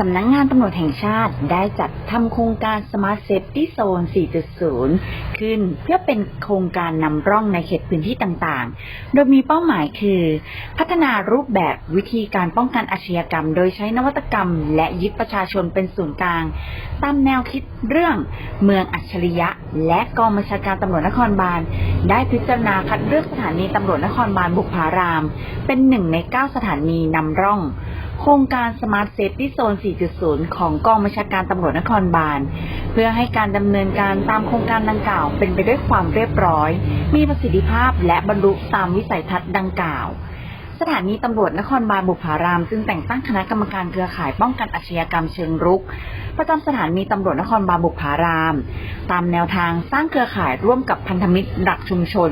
สำนักงงานตำรวจแห่งชาติได้จัดทำโครงการ Smart Safety Zone 4.0 ขึ้นเพื่อเป็นโครงการนำร่องในเขตพื้นที่ต่างๆ โดยมีเป้าหมายคือ พัฒนารูปแบบวิธีการป้องกันอาชญากรรม โดยใช้นวัตกรรม และยึดประชาชนเป็นศูนย์กลาง ตามแนวคิดเรื่องเมืองอัจฉริยะ และกองบัญชาการตำรวจนครบาล ได้พิจารณาคัดเลือกสถานีตำรวจนครบาลบุพาราม เป็นหนึ่งใน 9 สถานีนำร่อง ครงการ Smart Safety Zone 4.0 ของกองบัญชาการตำรวจนครบาล เพื่อให้การดำเนินการตามโครงการดังกล่าว เป็นไปด้วยความเรียบร้อย มีประสิทธิภาพและบรรลุตามวิสัยทัศน์ดังกล่าว สถานีตำรวจนครบาลบุพารามจึงแต่งตั้งคณะกรรมการเครือข่ายป้องกันอาชญากรรมเชิงรุก ประจำสถานีตำรวจนครบาลบุพาราม ตามแนวทางสร้างเครือข่ายร่วมกับพันธมิตรหลักชุมชน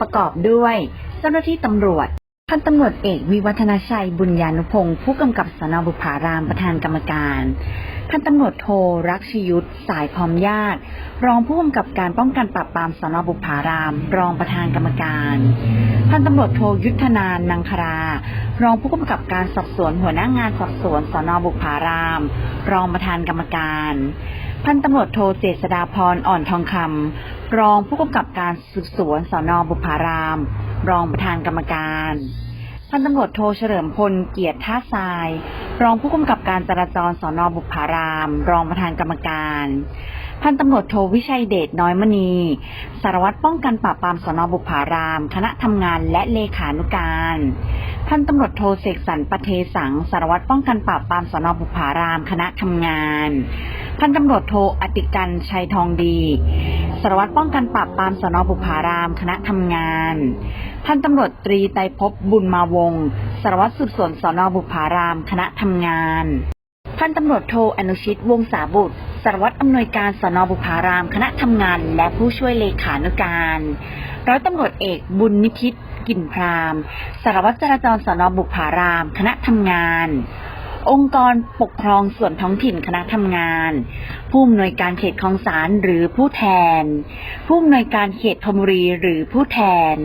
ประกอบด้วย เจ้าหน้าที่ตำรวจ พันตำรวจเอกวิวัฒนาชัยบุญญานุพงศ์ผู้กำกับสนบุพารามประธานกรรมการพันตำรวจโทรักชยุทธสายพร้อมญาติ รองผู้กำกับการป้องกันปราบปรามสนบุพาราม รองประธานกรรมการพันตำรวจโทยุทธนานนังครา รองผู้กำกับการสอบสวนหัวหน้างานสอบสวนสนบุพาราม รองประธานกรรมการ พันตำรวจโทเจษดาพรอ่อนทองคำรองผู้กำกับการสืบสวนสอนอบุพาราม รองประธานกรรมการพันตำรวจโทเฉลิมพลเกียรติท่าทราย รองผู้กำกับการจราจรสอนอบุพาราม รองประธานกรรมการพันตำรวจโทวิชัยเดชน้อยมณี สารวัตรป้องกันปราบปรามสนบุพาราม คณะทำงานและเลขานุการพันตำรวจโทเสกสรรปเทสัง สารวัตรป้องกันปราบปรามสนบุพาราม คณะทำงาน พันตำรวจโทอติกันชัยทองดีสารวัตรป้องกันปราบปรามสนบุพาราม คณะทำงานพันตำรวจตรีไตรภพบุญมาวงสารวัตรสืบสวนสนบุพาราม คณะทำงานพันตำรวจโทอนุชิตวงศาบุตรสารวัตรอำนวยการสนบุพาราม คณะทำงาน และผู้ช่วยเลขานุการร้อยตำรวจเอกบุญนิพิษกิ่นพรามสารวัตรจราจรสนบุพาราม คณะทำงาน องค์กรปกครองส่วนท้องถิ่นคณะทำงาน ผู้อำนวยการเขตคลองสารหรือผู้แทน ผู้อำนวยการเขตธนบุรีหรือผู้แทน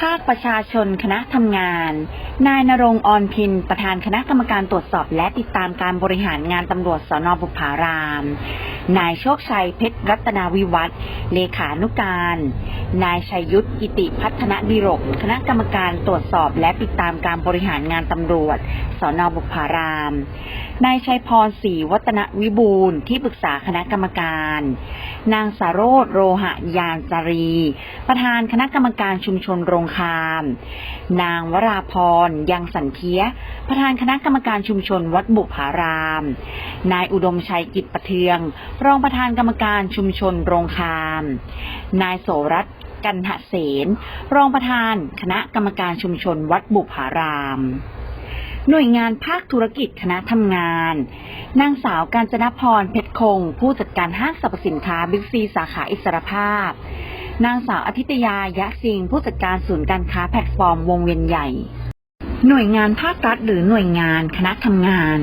ภาคประชาชนคณะทำงาน นายนรงออนพิน ประธานคณะกรรมการตรวจสอบและติดตามการบริหารงานตำรวจสนบุพาราม นายโชคชัยเพชรรัตนาวิวัฒเลขานุการ นายชัยยุทธกิติพัฒนดิรก คณะกรรมการตรวจสอบและติดตามการบริหารงานตำรวจสนบุพาราม นายชัยพรศรีวัฒนวิบูลที่ปรึกษาคณะกรรมการ นางสารโรธโรหะยานจารี ประธานคณะกรรมการชุมชนโรงคาม นางวราพรยังสันเทียประธานคณะกรรมการชุมชนวัดบุพาราม นายอุดมชัยกิจประเทือง รองประธานกรรมการชุมชนโรงคาม นายโสรัตกันหเสนรองประธานคณะกรรมการชุมชนวัดบุพาราม หน่วยงานภาคธุรกิจคณะทำงาน นางสาวการจนพรเพชรคง ผู้จัดการห้างสรรพสินค้าบิ๊กซีสาขาอิสรภาพ นางสาวอาทิตยายะซิงผู้จัดการศูนย์การค้าแพลตฟอร์มวงเวียนใหญ่ หน่วยงานภาครัฐหรือหน่วยงานคณะทำงาน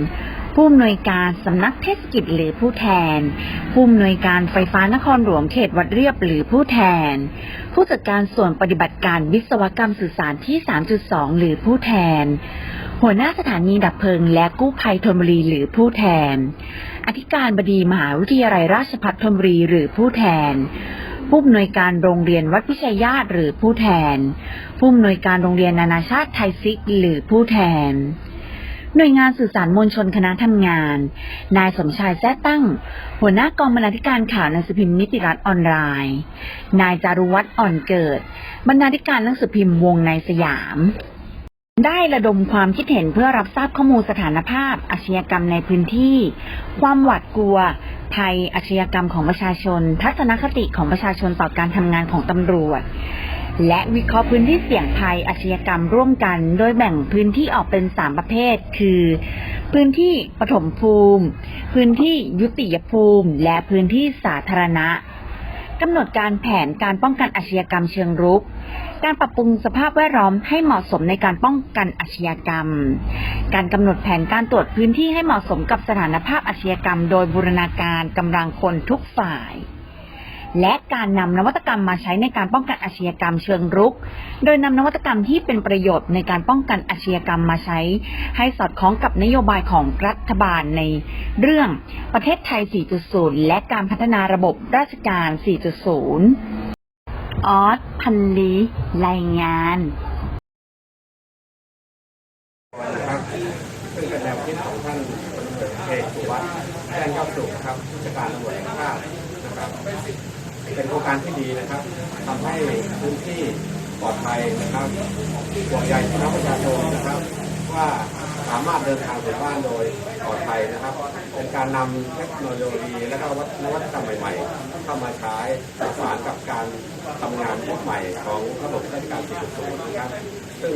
ผู้อำนวยการสำนักเทศกิจหรือผู้แทน ผู้อำนวยการไฟฟ้านครหลวงเขตวัดเรียบหรือผู้แทน ผู้จัดการส่วนปฏิบัติการวิศวกรรมสื่อสารที่ 3.2 หรือผู้แทน หัวหน้าสถานีดับเพลิงและกู้ภัยธนบุรีหรือผู้แทน อธิการบดีมหาวิทยาลัยราชภัฏธนบุรีหรือผู้แทน ผู้อำนวยการโรงเรียนวัดพิชัยญาติหรือผู้แทน ผู้อำนวยการโรงเรียนนานาชาติไทยซิกหรือผู้แทน หน่วยงานสื่อสารมวลชนคณะทำงาน นายสมชายแท้ตั้ง หัวหน้ากองบรรณาธิการข่าวหนังสือพิมพ์นิติรัฐออนไลน์ นายจารุวัฒน์อ่อนเกิด บรรณาธิการหนังสือพิมพ์วงในสยาม ได้ระดมความคิดเห็นเพื่อรับทราบข้อมูลสถานภาพอาชญากรรมในพื้นที่ ความหวาดกลัว ภัยอาชญากรรมของประชาชน ทัศนคติของประชาชนต่อการทำงานของตำรวจ และวิเคราะห์พื้นที่เสี่ยงภัยอาชญากรรมร่วมกัน โดยแบ่งพื้นที่ออกเป็น3ประเภท คือ พื้นที่ปฐมภูมิ พื้นที่ยุติยภูมิ และพื้นที่สาธารณะ กำหนดการแผนการป้องกันอาชญากรรมเชิงรุก การปรับปรุงสภาพแวดล้อมให้เหมาะสมในการป้องกันอาชญากรรม การกำหนดแผนการตรวจพื้นที่ให้เหมาะสมกับสถานภาพอาชญากรรม โดยบูรณาการกำลังคนทุกฝ่าย และการนำนวัตกรรมมาใช้ในการป้องกันอาชญากรรมเชิงรุก โดยนำนวัตกรรมที่เป็นประโยชน์ในการป้องกันอาชญากรรมมาใช้ ให้สอดคล้องกับนโยบายของรัฐบาลในเรื่องประเทศไทย 4.0 และการพัฒนาระบบราชการ 4.0 ออสพันลีรายงานนะครับซึ่งเป็นแนวคิดของท่านเอกสุวัสดิ์แจ้งยอดสุขครับผู้จัดการตำรวจแห่งชาติ เป็นโครงการที่ดีนะครับทำให้พื้นที่ปลอดภัยนะครับห่วงใยพี่น้องประชาชนนะครับ ว่าสามารถเดินทางถึงบ้านโดยปลอดภัยนะครับ เป็นการนำเทคโนโลยีและก็นวัตกรรมใหม่ ๆ เข้ามาใช้ประสานกับการทำงานยุคใหม่ของระบบราชการ4.0นะครับ ซึ่ง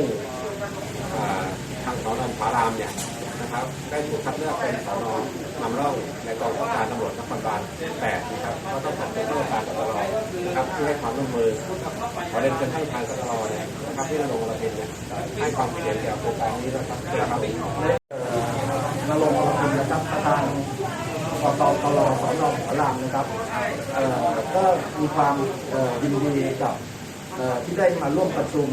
ทางสอนอนพารามเนี่ย นะครับ ได้ถูกคัดเลือกเป็นสอนอนำร่องในกองบัญชาการตำรวจนครบาล8นะครับก็ต้องขอบคุณผู้ว่าการตลอนะครับที่ให้ความร่วมมือขอเรียนเชิญให้ทางตลอเนี่ยนะครับที่รงค์ระเพ็ญเนี่ยให้ความเห็นเกี่ยวกับโครงการนี้นะครับนะครับนรงค์อรพินนะครับประธานกตตลสอนอพระรามนะครับก็มีความยินดีกับที่ได้มาร่วมประชุม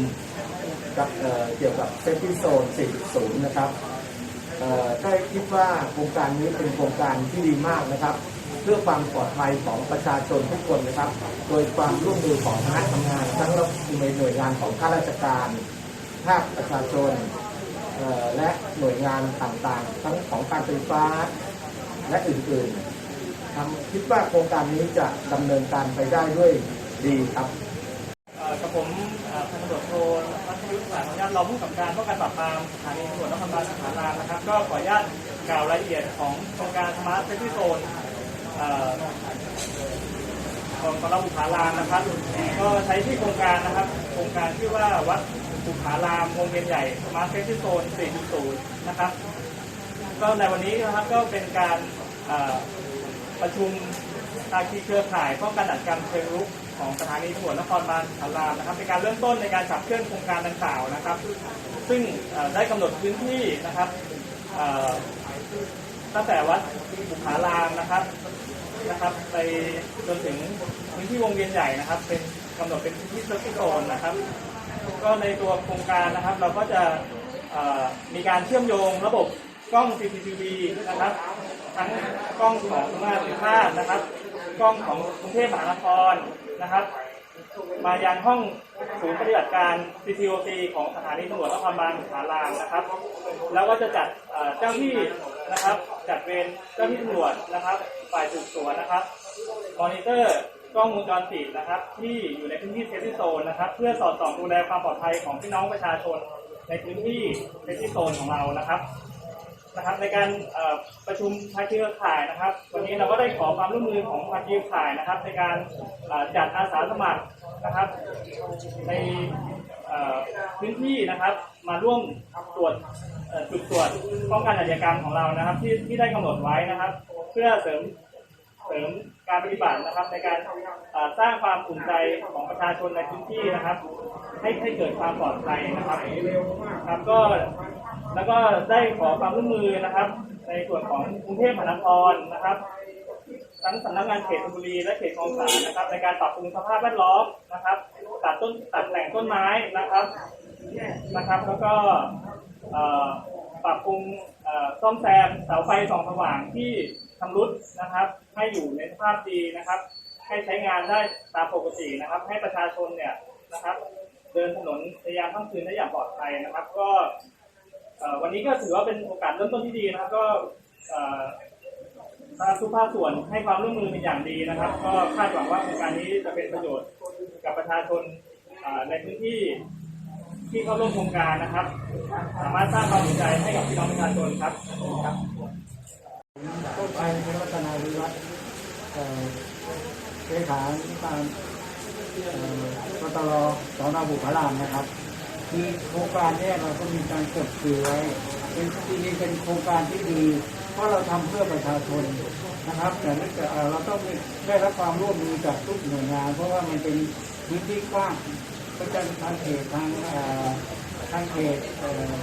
กับเอ่อเกี่ยวกับเซฟตี้โซน 4.0 นะครับ เอ่อก็คิดว่าโครงการนี้เป็นโครงการที่ดีมากนะครับ เพื่อความปลอดภัยของประชาชนทุกคนนะครับ โดยความร่วมมือของคณะทำงาน ทั้งในหน่วยงานของข้าราชการภาคประชาชนและหน่วยงานต่างๆ ทั้งของการไฟฟ้าและอื่นๆทำคิดว่าโครงการนี้จะดำเนินการไปได้ด้วยดีครับกับผมเอ่อพันตำรวจโทรัฐยุทธ์สารขออนุญาตรองผู้กำกับการป้องกันปราบปรามสถานีตำรวจนครบาลสถานามนะครับ ก็ขออนุญาตกล่าวรายละเอียดของโครงการสมาร์ทเซฟตี้โซนของของเราบุพารามนะครับ ก็ใช้ที่โครงการนะครับ โครงการชื่อว่าวัดบุพารามวงเวียนใหญ่สมาร์ทเซฟตี้โซน 4.0 นะครับ ก็ในวันนี้นะครับก็เป็นการประชุม ภาคีเครือข่ายป้องกันอาชญากรรมเชิงรุกของสถานีตำรวจนครบาลสารามนะครับเป็นการเริ่มต้นในการขับเคลื่อนโครงการดังกล่าวนะครับ ซึ่งได้กำหนดพื้นที่นะครับตั้งแต่วัดบุพารามนะครับนะครับ ไปจนถึงพื้นที่วงเวียนใหญ่นะครับ เป็นกำหนดเป็นพื้นที่เซอร์ฟิโซนนะครับ ก็ในตัวโครงการนะครับ เราก็จะมีการเชื่อมโยงระบบกล้อง CCTV นะครับ ทั้งกล้องของสำนักงานสินค้าตุนะครับ กล้องของกรุงเทพมหานครนะครับ มายังห้องศูนย์ปฏิบัติการ CCOC ของสถานีตำรวจนครบาลสารามนะครับ แล้วก็จะจัดเจ้าที่นะครับ จัดเวรเจ้าที่ตำรวจนะครับ ฝ่ายสืบสวนนะครับ มอนิเตอร์กล้องวงจรปิดนะครับ ที่อยู่ในพื้นที่เซฟตี้โซนนะครับ เพื่อสอดส่องดูแลความปลอดภัยของพี่น้องประชาชน ในพื้นที่เซฟตี้โซนของเรานะครับ นะครับในการประชุมภาคีเครือข่ายนะครับ วันนี้เราก็ได้ขอความร่วมมือของภาคีเครือข่ายนะครับ ในการจัดอาสาสมัครนะครับ ในพื้นที่นะครับ มาร่วมตรวจจุดตรวจป้องกันอาชญากรรมของเรานะครับ ที่ที่ได้กำหนดไว้นะครับ เพื่อเสริมเสริมการปฏิบัตินะครับ ในการสร้างความอุ่นใจของประชาชนในพื้นที่นะครับ ให้ให้เกิดความปลอดภัยนะครับครับก็ แล้วก็ได้ขอความร่วมมือนะครับ ในส่วนของกรุงเทพมหานครนะครับ ทั้งสำนักงานเขตธนบุรีและเขตคลองสานนะครับ ในการปรับปรุงสภาพแวดล้อมนะครับตัดต้นตัดแต่งต้นไม้นะครับนะครับ แล้วก็ปรับปรุงเอ่อซ่อมแซมเสาไฟส่องสว่างที่ชำรุดนะครับ ให้อยู่ในสภาพดีนะครับ ให้ใช้งานได้ตามปกตินะครับ ให้ประชาชนเนี่ยนะครับ เดินถนนในยามค่ำคืนได้อย่างปลอดภัยนะครับ ก็ วันนี้ก็ถือว่าเป็นโอกาสเริ่มต้นที่ดีนะครับ ก็เอ่อทางทุกภาคส่วนให้ความร่วมมือเป็นอย่างดีนะครับ ก็คาดหวังว่าโครงการนี้จะเป็นประโยชน์กับประชาชนอ่าในพื้นที่ที่เข้าร่วมโครงการนะครับ สามารถสร้างความสนใจให้กับพี่น้องประชาชนครับครับต้นไปเป็นวัฒนาวิวัฒน์เอ่อเลขาธิการเอ่อกตลสอนอบุพารามนะครับ คือโครงการเนี้เราก็มีการกดสื่อไว้เป็นจริงๆเป็นโครงการที่ดี เพราะเราทำเพื่อประชาชนนะครับแต่ไม่แต่เราต้องได้รับความร่วมมือจากทุกหน่วยงาน เพราะว่ามันเป็นพื้นที่กว้างก็จะทางเขตทางทางเขต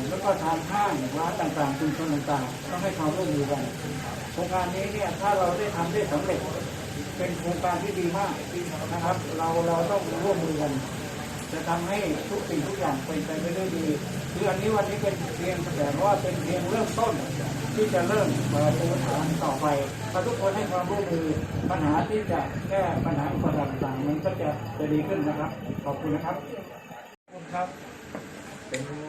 แล้วก็ทางห้างร้านต่างๆชุมชนต่างๆต้องให้ความร่วมมือกันโครงการนี้เนี่ยถ้าเราได้ทำได้สำเร็จ เป็นโครงการที่ดีมากนะครับ เราเราต้องร่วมมือกัน จะทำให้ทุกสิ่งทุกอย่างเป็นไปได้ด้วยดีคืออันนี้วันนี้เป็นเพียงแต่ว่าเป็นเพียงเริ่มต้น ที่จะเริ่มเปิดปูฐานต่อไปถ้าทุกคนให้ความร่วมมือปัญหาที่จะแก้ปัญหาต่างๆมันก็จะจะดีขึ้นนะครับ ขอบคุณนะครับขอบคุณครับเ